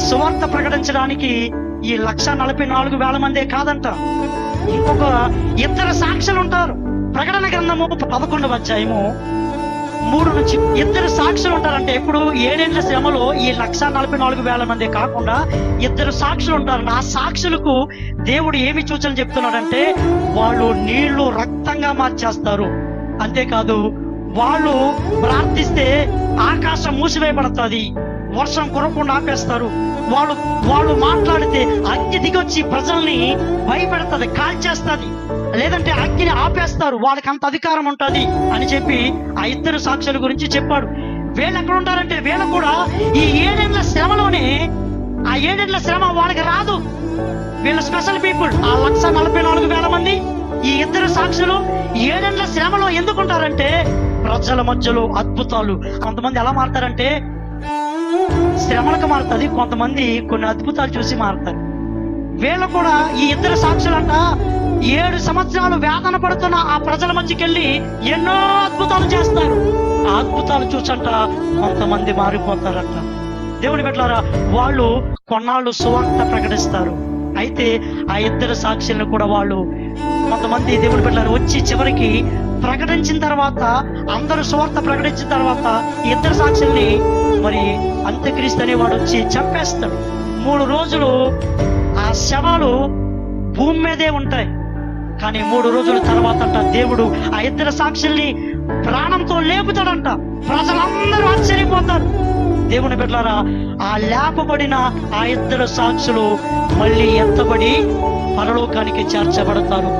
సువార్త ప్రకటించడానికి ఈ లక్ష నలభై నాలుగు వేల మందే కాదంట. ఇంకొక ఇద్దరు సాక్షులు ఉంటారు. ప్రకటన గ్రంథము పదకొండవ అధ్యాయము మూడు నుంచి ఇద్దరు సాక్షులు ఉంటారంటే ఇప్పుడు ఏడేళ్ళ శ్రమలో ఈ లక్ష నలభై నాలుగు వేల మంది కాకుండా ఇద్దరు సాక్షులు ఉంటారు. ఆ సాక్షులకు దేవుడు ఏమి సూచన చెప్తున్నాడంటే వాళ్ళు నీళ్ళు రక్తంగా మార్చేస్తారు. అంతేకాదు వాళ్ళు ప్రార్థిస్తే ఆకాశం మూసివేయబడుతుంది. వర్షం కురకుండా ఆపేస్తారు. వాళ్ళు వాళ్ళు మాట్లాడితే అగ్ని దిగొచ్చి ప్రజల్ని భయపెడతది కాల్చేస్తుంది. లేదంటే అగ్ని ఆపేస్తారు వాళ్ళకి అంత అధికారం ఉంటుంది అని చెప్పి ఆ ఇద్దరు సాక్షుల గురించి చెప్పాడు. వీళ్ళు ఎక్కడ ఉంటారంటే వీళ్ళు కూడా ఈ ఏడేళ్ళ శ్రమలోనే ఆ ఏడేళ్ళ శ్రమ వాళ్ళకి రాదు. వీళ్ళు స్పెషల్ పీపుల్ ఆ లక్ష నలభై నాలుగు వేల మంది ఈ ఇద్దరు సాక్షులు ఏడేళ్ళ శ్రమలో ఎందుకుంటారంటే ప్రజల మధ్యలో అద్భుతాలు. కొంతమంది ఎలా మారుతారంటే శ్రమలకు మారుతుంది. కొంతమంది కొన్ని అద్భుతాలు చూసి మారుతారు. వీళ్ళు కూడా ఈ ఇద్దరు సాక్షులంట ఏడు సంవత్సరాలు వేదన పడుతున్న ఆ ప్రజల మధ్యకెళ్ళి ఎన్నో అద్భుతాలు చేస్తారు. ఆ అద్భుతాలు చూసంట కొంతమంది మారిపోతారంట. దేవుని పెట్టారా వాళ్ళు కొన్నాళ్ళు సువార్త ప్రకటిస్తారు. అయితే ఆ ఇద్దరు సాక్షులను కూడా వాళ్ళు కొంతమంది దేవుని పెట్టారు వచ్చి చివరికి ప్రకటించిన తర్వాత అందరూ సువార్త ప్రకటించిన తర్వాత ఇద్దరు సాక్షుల్ని మరి అంత్యక్రీస్తు అనేవాడు వచ్చి చంపేస్తాడు. మూడు రోజులు ఆ శవాలు భూమి మీదే ఉంటాయి. కానీ మూడు రోజుల తర్వాత అంట దేవుడు ఆ ఇద్దరు సాక్షుల్ని ప్రాణంతో లేపుతాడంట. ప్రజలందరూ ఆశ్చర్యపోతారు. దేవుని బిడ్డలారా ఆ లేపబడిన ఆ ఇద్దరు సాక్షులు మళ్ళీ ఎత్తబడి పరలోకానికి చేర్చబడతారు.